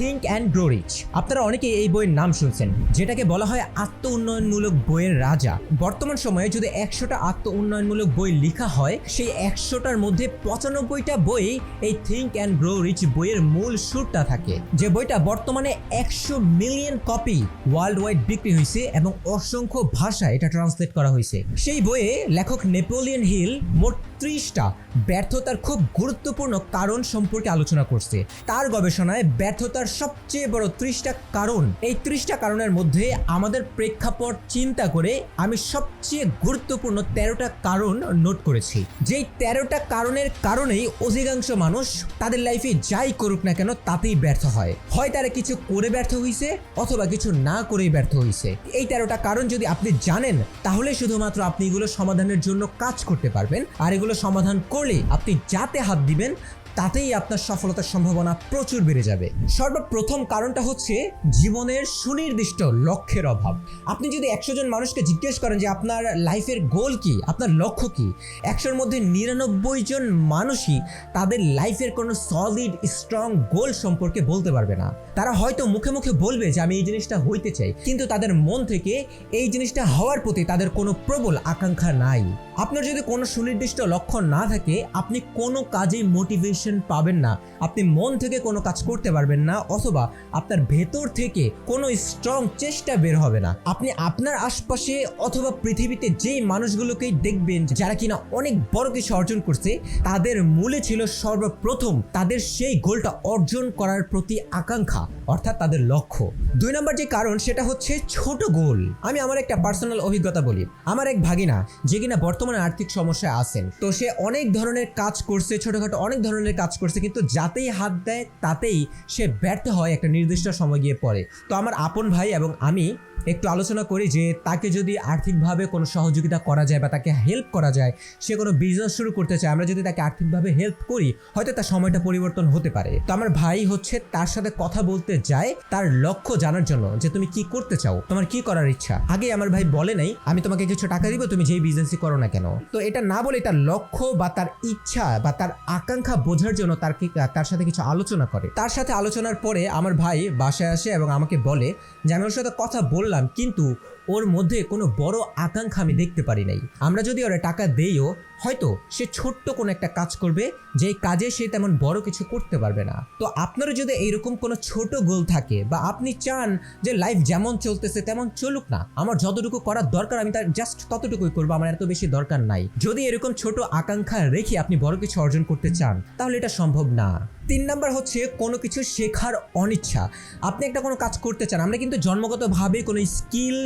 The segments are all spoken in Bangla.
Think and grow rich. আপনারা অনেকে এই বইয়ের নাম শুনছেন, যেটাকে বলা হয় আত্ম উন্নয়নমূলক বইয়ের রাজা। বর্তমান সময়ে যদি একশোটা আত্ম উন্নয়নমূলক বই লেখা হয়, সেই একশোটার মধ্যে পঁচানব্বইটা বই এই থিঙ্ক অ্যান্ড গ্রো রিচ বইয়ের মূল সুরটা থাকে। যে বইটা বর্তমানে একশো মিলিয়ন কপি ওয়ার্ল্ড ওয়াইড বিক্রি হয়েছে এবং অসংখ্য ভাষায় এটা ট্রান্সলেট করা হয়েছে সেই বইয়ে লেখক নেপোলিয়ন হিল মোট ত্রিশটা ব্যর্থতার খুব গুরুত্বপূর্ণ কারণ সম্পর্কে আলোচনা করছে। তার গবেষণায় ব্যর্থতার সবচেয়ে বড় ত্রিশটা কারণ। এই ত্রিশটা কারণের মধ্যে আমাদের প্রেক্ষাপট চিন্তা করে আমি সবচেয়ে গুরুত্বপূর্ণ তেরোটা কারণ নোট করেছি। যেই তেরোটা কারণের কারণেই অধিকাংশ মানুষ তাদের লাইফে যাই করুক না কেন তাতেই ব্যর্থ হয়। হয় তারা কিছু করে ব্যর্থ হয়েছে অথবা কিছু না করেই ব্যর্থ হয়েছে এই তেরোটা কারণ যদি আপনি জানেন, তাহলে শুধুমাত্র আপনি এগুলো সমাধানের জন্য কাজ করতে পারবেন। আর এগুলো সমাধান করলে আপনি যাতে হাত দিবেন তাতেই আপনার সফলতার সম্ভাবনা প্রচুর বেড়ে যাবে। সর্বপ্রথম কারণটা হচ্ছে জীবনের সুনির্দিষ্ট লক্ষ্যের অভাব। আপনি যদি একশো জন মানুষকে জিজ্ঞেস করেন যে আপনার লাইফের গোল কি, আপনার লক্ষ্য কি, একশোর মধ্যে নিরানব্বই জন মানুষই তাদের লাইফের কোনো সলিড স্ট্রং গোল সম্পর্কে বলতে পারবে না। তারা হয়তো মুখে মুখে বলবে যে আমি এই জিনিসটা হইতে চাই, কিন্তু তাদের মন থেকে এই জিনিসটা হওয়ার প্রতি তাদের কোনো প্রবল আকাঙ্ক্ষা নাই। আপনার যদি কোনো সুনির্দিষ্ট লক্ষ্য না থাকে, আপনি কোনো কাজেই মোটিভেশন পাবেন না। আপনি মন থেকে কোনো কাজ করতে পারবেন না, অথবা আপনার ভেতর থেকে কোনো স্ট্রং চেষ্টা বের হবে না। আপনি আপনার আশপাশে অথবা পৃথিবীতে যেই মানুষগুলোকেই দেখবেন, যারা কিনা অনেক বড় কিছু অর্জন করছে, তাদের মূলে ছিল সর্বপ্রথম তাদের সেই গোলটা অর্জন করার প্রতি আকাঙ্ক্ষা, অর্থাৎ তাদের লক্ষ্য। দুই নম্বর যে কারণ, সেটা হচ্ছে ছোট গোল। আমি আমার একটা পার্সোনাল অভিজ্ঞতা বলি। আমার এক ভাগিনা, যে কিনা বর্তমানে আর্থিক সমস্যায় আছেন। তো সে অনেক ধরনের কাজ করছে, ছোটখাটো অনেক ধরনের কাজ করছে, কিন্তু যাতেই হাত দেয়, তাতেই সে ব্যর্থ হয় একটা নির্দিষ্ট সময় গিয়ে পড়ে তো আমার আপন ভাই এবং আমি একটু আলোচনা করি যে তাকে যদি আর্থিকভাবে কোনো সহযোগিতা করা যায় বা তাকে হেল্প করা যায়, সে কোনো বিজনেস শুরু করতে চায়, আমরা যদি তাকে আর্থিকভাবে হেল্প করি, হয়তো তার সময়টা পরিবর্তন হতে পারে। তো আমার ভাই হচ্ছে তার সাথে কথা বলতে যায় তার লক্ষ্য জানার জন্য যে তুমি কি করতে চাও, তোমার কি করার ইচ্ছা? আগে আমার ভাই বলে নাই, আমি তোমাকে কিছু টাকা দিব, তুমি যেই বিজনেসই করো না কেন? তো এটা না বলে তার লক্ষ্য বা তার ইচ্ছা বা তার আকাঙ্ক্ষা বোঝার জন্য তার তার সাথে কিছু আলোচনা করে। তার সাথে আলোচনার পরে আমার ভাই বাসায় আসে এবং আমাকে বলে যে, আমি ওর সাথে কথা বললাম, কিন্তু ওর মধ্যে কোনো বড় আকাঙ্ক্ষা আমি দেখতে পারি নাই। আমরা যদি ওরা টাকা দেইও, হয়তো সে ছোট্ট কোনো একটা কাজ করবে যে কাজে সে তেমন বড় কিছু করতে পারবে না। তো আপনারও যদি এইরকম কোনো ছোট গোল থাকে, বা আপনি চান যে লাইফ যেমন চলতেছে তেমন চলুক না, আমার যতটুকু করার দরকার, আমি তার জাস্ট ততটুকুই করব, আমার এত বেশি দরকার নাই। যদি এরকম ছোট আকাঙ্ক্ষা রেখে আপনি বড় কিছু অর্জন করতে চান, তাহলে এটা সম্ভব না। তিন নাম্বার হচ্ছে কোনো কিছু শেখার অনিচ্ছা। আপনি একটা কোনো কাজ করতে চান, আমরা কিন্তু জন্মগতভাবে কোনো স্কিল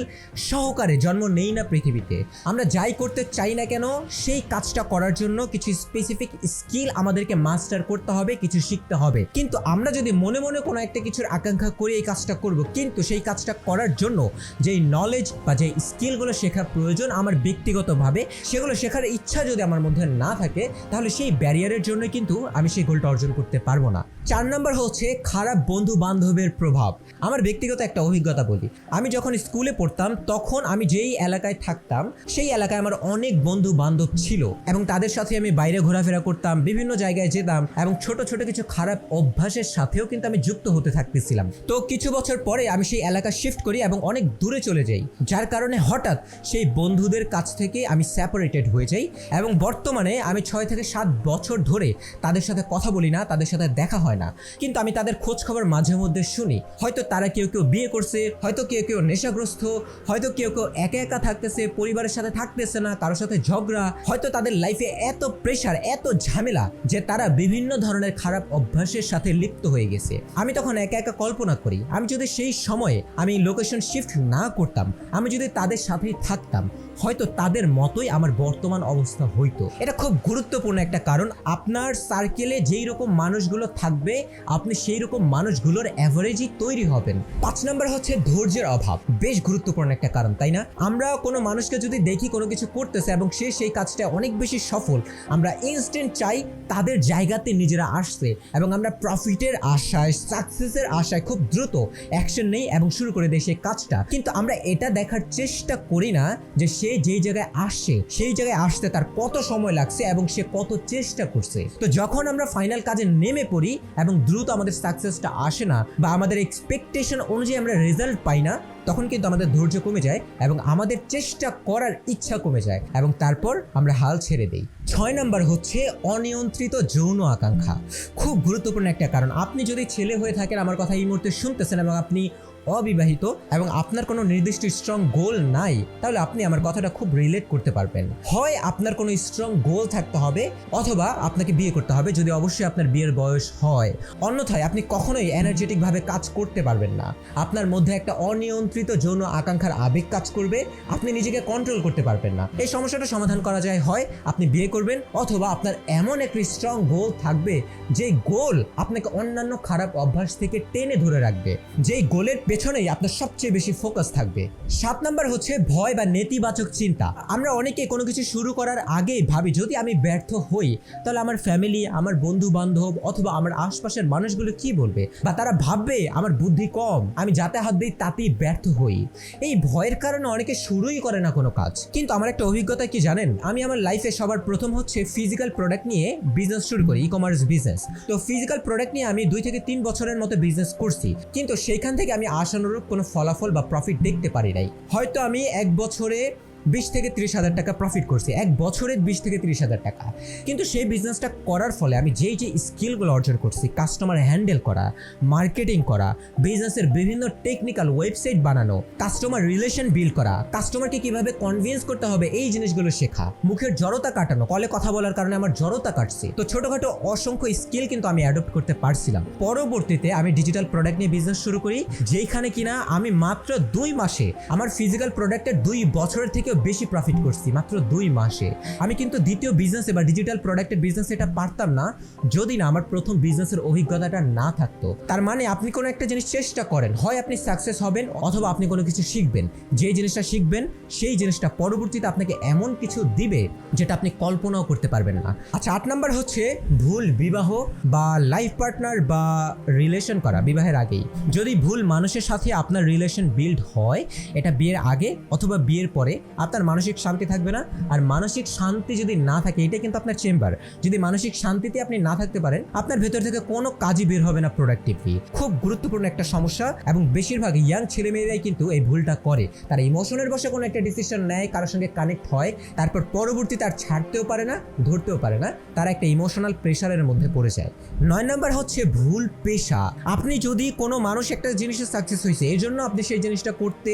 সহকারে জন্ম নেই না পৃথিবীতে। আমরা যাই করতে চাই না কেন, সেই কাজটা করার জন্য কিছু স্পেসিফিক স্কিল আমাদেরকে মাস্টার করতে হবে, কিছু শিখতে হবে। কিন্তু আমরা যদি মনে মনে কোনো একটা কিছুর আকাঙ্ক্ষা করে এই কাজটা করব, কিন্তু সেই কাজটা করার জন্য যেই নলেজ বা যে স্কিলগুলো শেখার প্রয়োজন আমার ব্যক্তিগতভাবে, সেগুলো শেখার ইচ্ছা যদি আমার মধ্যে না থাকে, তাহলে সেই ব্যারিয়ারের জন্য কিন্তু আমি সেই গোলটা অর্জন করতে পারব না। চার নাম্বার হচ্ছে খারাপ বন্ধু বান্ধবের প্রভাব। আমার ব্যক্তিগত একটা অভিজ্ঞতা বলি। আমি যখন স্কুলে পড়তাম, তখন আমি যেই এলাকায় থাকতাম, সেই এলাকায় আমার অনেক বন্ধু বান্ধব ছিল এবং তাদের সাথে আমি বাইরে ঘোরাফেরা করতাম, বিভিন্ন জায়গায় যেতাম এবং ছোট ছোট কিছু খারাপ অভ্যাসের সাথেও কিন্তু আমি যুক্ত হতে থাকতেছিলাম। তো কিছু বছর পরে আমি সেই এলাকা শিফট করি এবং অনেক দূরে চলে যাই। যার কারণে হঠাৎ সেই বন্ধুদের কাছ থেকে আমি সেপারেটেড হয়ে যাই এবং বর্তমানে আমি ছয় থেকে সাত বছর ধরে তাদের সাথে কথা বলি না, তাদের সাথে দেখা হয় না। কিন্তু আমি তাদের খোঁজ খবর মাঝে মধ্যে শুনি। হয়তো তারা কেউ কেউ বিয়ে করছে, হয়তো কেউ কেউ নেশাগ্রস্ত, হয়তো কেউ কেউ একা একা থাকতেছে, পরিবারের সাথে থাকতেছে না, কারোর সাথে ঝগড়া। হয়তো তাদের লাইফে এত প্রেশার এত ঝামেলা যে তারা বিভিন্ন ধরনের খারাপ অভ্যাসের সাথে লিপ্ত হয়ে গেছে। আমি তখন একা একা কল্পনা করি, আমি যদি সেই সময়ে আমি লোকেশন শিফট না করতাম, আমি যদি তাদের সাথেই থাকতাম, হয়তো তাদের মতোই আমার বর্তমান অবস্থা হইতো। এটা খুব গুরুত্বপূর্ণ একটা কারণ। আপনার সার্কেলে যেই রকম মানুষগুলো থাকবে, আপনি সেই রকম মানুষগুলোর অ্যাভারেজই তৈরি হবেন। পাঁচ নাম্বার হচ্ছে ধৈর্যের অভাব। বেশ গুরুত্বপূর্ণ একটা কারণ, তাই না? আমরা কোনো মানুষকে যদি দেখি কোনো কিছু করতেছে এবং সে সেই কাজটা অনেক বেশি সফল, আমরা ইনস্ট্যান্ট চাই তাদের জায়গাতে নিজেরা আসছে এবং আমরা প্রফিটের আশায় সাকসেসের আশায় খুব দ্রুত অ্যাকশন নেই এবং শুরু করে দেয় সেই কাজটা। কিন্তু আমরা এটা দেখার চেষ্টা করি না যে সে যেই জায়গায় আসছে সেই জায়গায় আসতে তার কত সময় লাগছে এবং সে কত চেষ্টা করছে। তো যখন আমরা ফাইনাল কাজে নেমে প্রেমে পড়ি এবং দ্রুত আমাদের সাকসেসটা আসে না বা আমাদের এক্সপেকটেশন অনুযায়ী আমরা রেজাল্ট পাই না, তখন কিন্তু আমাদের ধৈর্য কমে যায় এবং আমাদের চেষ্টা করার ইচ্ছা কমে যায় এবং তারপর আমরা হাল ছেড়ে দিই। ছয় নাম্বার হচ্ছে অনিয়ন্ত্রিত যৌন আকাঙ্ক্ষা। খুব গুরুত্বপূর্ণ একটা কারণ। আপনি যদি ছেলে হয়ে থাকেন, আমার কথা এই মুহূর্তে শুনতেছেন এবং আপনি অবিবাহিত এবং আপনার কোনো নির্দিষ্ট স্ট্রং গোল নাই, তাহলে আপনি আমার কথাটা খুব রিলেট করতে পারবেন। হয় আপনার কোনো স্ট্রং গোল থাকতে হবে, অথবা আপনাকে বিয়ে করতে হবে, যদি অবশ্যই আপনার বিয়ের বয়স হয়। অন্যথায় আপনি কখনোই এনার্জেটিকভাবে কাজ করতে পারবেন না। আপনার মধ্যে একটা অনিয়ন্ত্রিত যৌন আকাঙ্ক্ষার আবেগ কাজ করবে, আপনি নিজেকে কন্ট্রোল করতে পারবেন না। এই সমস্যাটা সমাধান করা যায়, হয় আপনি বিয়ে করবেন, অথবা আপনার এমন একটি স্ট্রং গোল থাকবে যে গোল আপনাকে অন্যান্য খারাপ অভ্যাস থেকে টেনে ধরে রাখবে। যেই গোলের পেছনেই আপনার সবচেয়ে বেশি ফোকাস থাকবে। সাত নাম্বার হচ্ছে ভয় বা নেতিবাচক চিন্তা। আমরা অনেকে কোনো কিছু শুরু করার আগেই ভাবি, যদি আমি ব্যর্থ হই, তাহলে আমার ফ্যামিলি আমার বন্ধু বান্ধব অথবা আমার আশপাশের মানুষগুলো কি বলবে? বা তারা ভাববে, আমার বুদ্ধি কম, আমি যাতে হাত দিই তাতেই ব্যর্থ হই। এই ভয়ের কারণে অনেকে শুরুই করে না কোনো কাজ। কিন্তু আমার একটা অভিজ্ঞতা কি জানেন? আমি আমার লাইফে সবার প্রথম হচ্ছে ফিজিক্যাল প্রোডাক্ট নিয়ে বিজনেস শুরু করি ই কমার্স বিজনেস তো ফিজিক্যাল প্রোডাক্ট নিয়ে আমি দুই থেকে তিন বছরের মতো বিজনেস করছি। কিন্তু সেইখান থেকে আমি আশানুরূপ কোনো ফলাফল বা প্রফিট দেখতে পারি নাই। হয়তো আমি এক বছরে বিশ থেকে ত্রিশ হাজার টাকা প্রফিট করছি। এক বছরের বিশ থেকে ত্রিশ হাজার টাকা। কিন্তু সেই বিজনেসটা করার ফলে আমি যেই যে স্কিলগুলো অর্জন করছি কাস্টমার হ্যান্ডেল করা মার্কেটিং করা বিজনেসের বিভিন্ন টেকনিক্যাল ওয়েবসাইট বানানো কাস্টমার রিলেশন বিল্ড করা কাস্টমারকে কীভাবে কনভিন্স করতে হবে, এই জিনিসগুলো শেখা, মুখের জড়তা কাটানো, কলে কথা বলার কারণে আমার জড়তা কাটছে। তো ছোটখাটো অসংখ্য স্কিল কিন্তু আমি অ্যাডপ্ট করতে পারছিলাম। পরবর্তীতে আমি ডিজিটাল প্রোডাক্ট নিয়ে বিজনেস শুরু করি যেখানে কিনা আমি মাত্র দুই মাসে আমার ফিজিক্যাল প্রোডাক্টের দুই বছরের থেকেও বেশি প্রফিট করছি, মাত্র দুই মাসে। আমি কিন্তু দ্বিতীয় বিজনেসে বা ডিজিটাল প্রোডাক্টের বিজনেস এটা পারতাম না, যদি না আমার প্রথম বিজনেসের অভিজ্ঞতাটা না থাকতো। তার মানে আপনি কোনো একটা জিনিস চেষ্টা করেন, হয় আপনি সাকসেস হবেন অথবা আপনি কোনো কিছু শিখবেন। যে জিনিসটা শিখবেন, সেই জিনিসটা পরবর্তীতে আপনাকে এমন কিছু দিবে যেটা আপনি কল্পনাও করতে পারবেন না। আচ্ছা আট নাম্বার হচ্ছে ভুল বিবাহ বা লাইফ পার্টনার বা রিলেশন করা, বিবাহের আগেই। যদি ভুল মানুষের সাথে আপনার রিলেশন বিল্ড হয়, এটা বিয়ের আগে অথবা বিয়ের পরে আপনার মানসিক শান্তি থাকবে না। আর মানসিক শান্তি যদি না থাকে, এটা কিন্তু আপনার চেম্বার। যদি মানসিক শান্তিতে আপনি না থাকতে পারেন, আপনার ভেতর থেকে কোনো কাজই বের হবে না প্রোডাক্টিভলি খুব গুরুত্বপূর্ণ একটা সমস্যা এবং বেশিরভাগ ইয়াং ছেলেমেয়েরাই কিন্তু এই ভুলটা করে। তারা ইমোশনের বসে কোনো একটা ডিসিশন নেয়, কারোর সঙ্গে কানেক্ট হয়, তারপর পরবর্তীতে আর ছাড়তেও পারে না, ধরতেও পারে না। তারা একটা ইমোশনাল প্রেশারের মধ্যে পড়ে যায়। নয় নাম্বার হচ্ছে ভুল পেশা। আপনি যদি কোনো মানুষ একটা জিনিসে সাকসেস হয়েছে এই জন্য আপনি সেই জিনিসটা করতে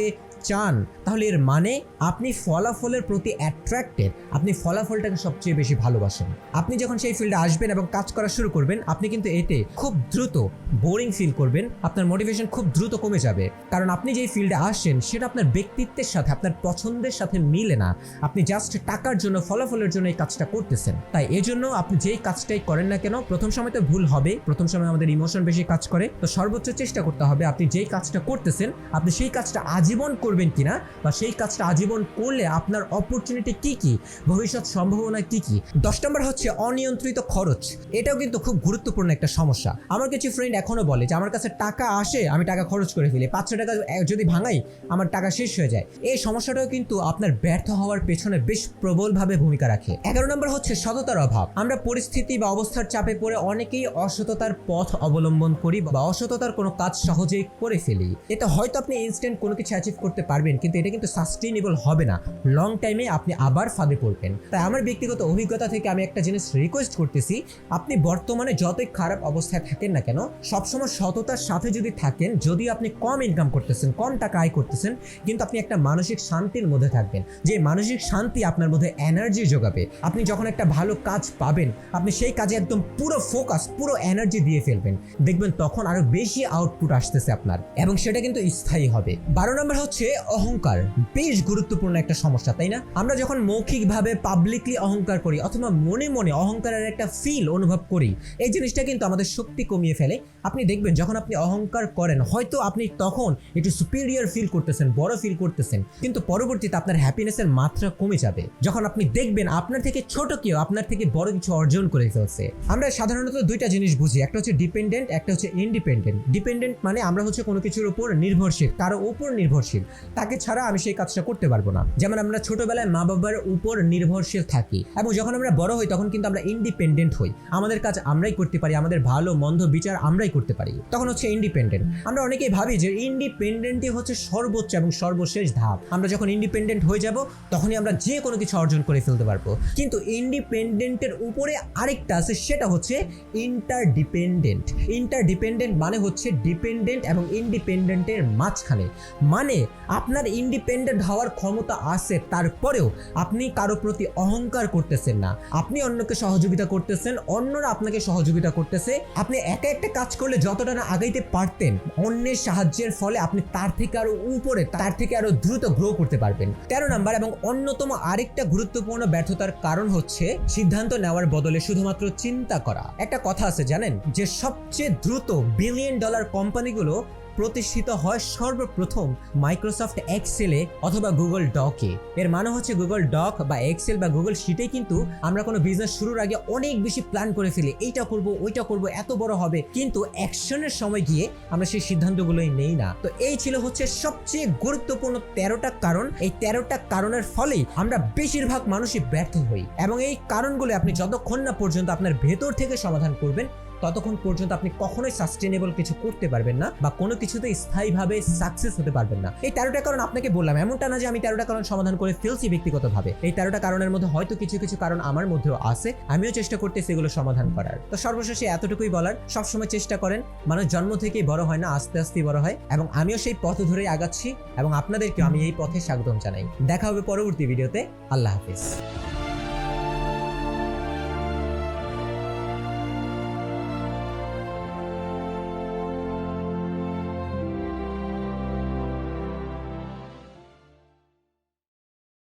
চান, তাহলে এর মানে আপনি ফলাফলের প্রতি অ্যাট্রাক্টেড আপনি ফলাফলটাকে সবচেয়ে বেশি ভালোবাসেন। আপনি যখন সেই ফিল্ডে আসবেন এবং কাজ করা শুরু করবেন, আপনি কিন্তু এতে খুব দ্রুত বোরিং ফিল করবেন, আপনার মোটিভেশন খুব দ্রুত কমে যাবে। কারণ আপনি যেই ফিল্ডে আসছেন, সেটা আপনার ব্যক্তিত্বের সাথে, আপনার পছন্দের সাথে মিলে না। আপনি জাস্ট টাকার জন্য, ফলাফলের জন্য এই কাজটা করতেছেন। তাই এই জন্য আপনি যেই কাজটাই করেন না কেন, প্রথম সময় তো ভুল হবে, প্রথম সময় আমাদের ইমোশন বেশি কাজ করে। তো সর্বোচ্চ চেষ্টা করতে হবে, আপনি যেই কাজটা করতেছেন, আপনি সেই কাজটা আজীবন করবেন কিনা, বা সেই কাজটা আজীবন করলে আপনার অপরচুনিটি কি কি? ভবিষ্যৎ সম্ভাবনা কি কি? দশ নম্বর হচ্ছে অনিয়ন্ত্রিত খরচ। এটাও কিন্তু খুব গুরুত্বপূর্ণ একটা সমস্যা। আমার কিছু ফ্রেন্ড এখনও বলে যে, আমার কাছে টাকা আসে, আমি টাকা খরচ করে ফেলি। পাঁচশো টাকা যদি ভাঙাই, আমার টাকা শেষ হয়ে যায়। এই সমস্যাটাও কিন্তু আপনার ব্যর্থ হওয়ার পেছনে বেশ প্রবলভাবে ভূমিকা রাখে। এগারো নম্বর হচ্ছে সততার অভাব। আমরা পরিস্থিতি বা অবস্থার চাপে পড়ে অনেকেই অসততার পথ অবলম্বন করি বা অসততার কোনো কাজ সহজেই করে ফেলি। এতে হয়তো আপনি ইনস্ট্যান্ট কোনো কিছু অ্যাচিভ করতে পারবেন, কিন্তু এটা কিন্তু সাস্টেইনেবল হবে না। লং টাইমে আপনি আবার ফাঁদে পড়বেন। তাই আমার ব্যক্তিগত অভিজ্ঞতা থেকে আমি একটা জিনিস রিকোয়েস্ট করতেছি, আপনি বর্তমানে যতই খারাপ অবস্থায় থাকেন না কেন, সবসময় সততার সাথে যদি থাকেন, যদি আপনি কম ইনকাম করতেছেন, কম টাকা আয় করতেছেন, কিন্তু আপনি একটা মানসিক শান্তির মধ্যে থাকবেন। যে মানসিক শান্তি আপনার মধ্যে এনার্জি যোগাবে। আপনি যখন একটা ভালো কাজ পাবেন, আপনি সেই কাজে একদম পুরো ফোকাস পুরো এনার্জি দিয়ে ফেলবেন। দেখবেন তখন আরও বেশি আউটপুট আসতেছে আপনার, এবং সেটা কিন্তু স্থায়ী হবে। বারো নম্বর হচ্ছে অহংকার। বেশ গুরুত্বপূর্ণ একটা সমস্যা, তাই না? আমরা যখন মৌখিকভাবে পাবলিকলি অহংকার করি অথবা মনে মনে অহংকারের একটা ফিল অনুভব করি, এই জিনিসটা কিন্তু আমাদের শক্তি কমিয়ে ফেলে। আপনি দেখবেন, যখন আপনি অহংকার করেন, হয়তো আপনি তখন একটু সুপিরিয়র ফিল করতেছেন, বড় ফিল করতেছেন, কিন্তু পরবর্তীতে আপনার হ্যাপিনেসের মাত্রা কমে যাবে। যখন আপনি দেখবেন, আপনার থেকে ছোট কেউ আপনার থেকে বড় কিছু অর্জন করে ফেলছে। আমরা সাধারণত দুইটা জিনিস বুঝি, একটা হচ্ছে ডিপেন্ডেন্ট একটা হচ্ছে ইন্ডিপেন্ডেন্ট ডিপেন্ডেন্ট মানে আমরা হচ্ছে কোনো কিছুর উপর নির্ভরশীল, কারও উপর নির্ভরশীল। তাকে ছাড়া আমি সেই কাজটা করতে পারব না। যেমন আমরা ছোটবেলায় মা বাবার উপর নির্ভরশীল থাকি এবং যখন আমরা বড় হই, তখন কিন্তু আমরা ইন্ডিপেন্ডেন্ট হই। আমাদের কাজ আমরাই করতে পারি, আমাদের ভালো, মন্দ বিচার আমরাই করতে পারি। তখন হচ্ছে ইন্ডিপেন্ডেন্ট আমরা অনেকেই ভাবি যে ইন্ডিপেন্ডেন্টই হচ্ছে সর্বোচ্চ এবং সর্বশেষ ধাপ। আমরা যখন ইন্ডিপেন্ডেন্ট হয়ে যাব, তখনই আমরা যে কোনো কিছু অর্জন করে ফেলতে পারব। কিন্তু ইন্ডিপেন্ডেন্টের উপরে আরেকটা আছে, সেটা হচ্ছে ইন্টারডিপেন্ডেন্ট ইন্টারডিপেন্ডেন্ট মানে হচ্ছে ডিপেন্ডেন্ট এবং ইন্ডিপেন্ডেন্টের মাঝখানে। মানে আপনার ইন্ডিপেন্ডেন্ট হওয়ার ক্ষমতা আছে তারপরেও আপনি কারও প্রতি অহংকার করতেছেন না। আপনি অন্যকে সহযোগিতা করতেছেন, অন্যরা আপনাকে সহযোগিতা করতেছে। আপনি একা একটা কাজ করলে যতটা না আগাইতে পারতেন, অন্যের সাহায্যের ফলে আপনি তার থেকে আরও উপরে, তার থেকে আরও দ্রুত গ্রো করতে পারবেন। তেরো নাম্বার এবং অন্যতম আরেকটা গুরুত্বপূর্ণ ব্যর্থতার কারণ হচ্ছে সিদ্ধান্ত নেওয়ার বদলে শুধুমাত্র চিন্তা করা। একটা কথা আছে জানেন, যে সবচেয়ে দ্রুত বিলিয়ন ডলার কোম্পানিগুলো প্রতিষ্ঠিত হয় সর্বপ্রথম মাইক্রোসফট এক্সেলে অথবা গুগল ডকে এর মানে হচ্ছে গুগল ডক বা এক্সেল বা গুগল শিটে কিন্তু আমরা কোনো বিজনেস শুরুর আগে অনেক বেশি প্ল্যান করে ফেলি। এইটা করব, ওইটা করব, এত বড় হবে। কিন্তু অ্যাকশনের সময় গিয়ে আমরা সেই সিদ্ধান্তগুলোই নেই না। তো এই ছিল হচ্ছে সবচেয়ে গুরুত্বপূর্ণ তেরোটা কারণ। এই তেরোটা কারণের ফলেই আমরা বেশিরভাগ মানুষই ব্যর্থ হই। এবং এই কারণগুলো আপনি যতক্ষণ না পর্যন্ত আপনার ভেতর থেকে সমাধান করবেন ততক্ষণ পর্যন্ত আপনি কখনোই সাস্টেনেবল কিছু করতে পারবেন না বা কোনো কিছুতে স্থায়ীভাবে সাকসেস হতে পারবেন না। এই তেরোটা কারণ আপনাকে বললাম, এমনটা না যে আমি তেরোটা কারণ সমাধান করে ফেলছি ব্যক্তিগতভাবে। এই তেরোটা কারণের মধ্যে হয়তো কিছু কিছু কারণ আমার মধ্যেও আছে, আমিও চেষ্টা করতে সেগুলো সমাধান করার। তো সর্বশেষে এতটুকুই বলার, সবসময় চেষ্টা করেন, মানুষ জন্ম থেকেই বড় হয় না, আস্তে আস্তে বড় হয়, এবং আমিও সেই পথ ধরেই আগাচ্ছি, এবং আপনাদেরকে আমি এই পথে স্বাগতম জানাই। দেখা হবে পরবর্তী ভিডিওতে আল্লাহ হাফিজ।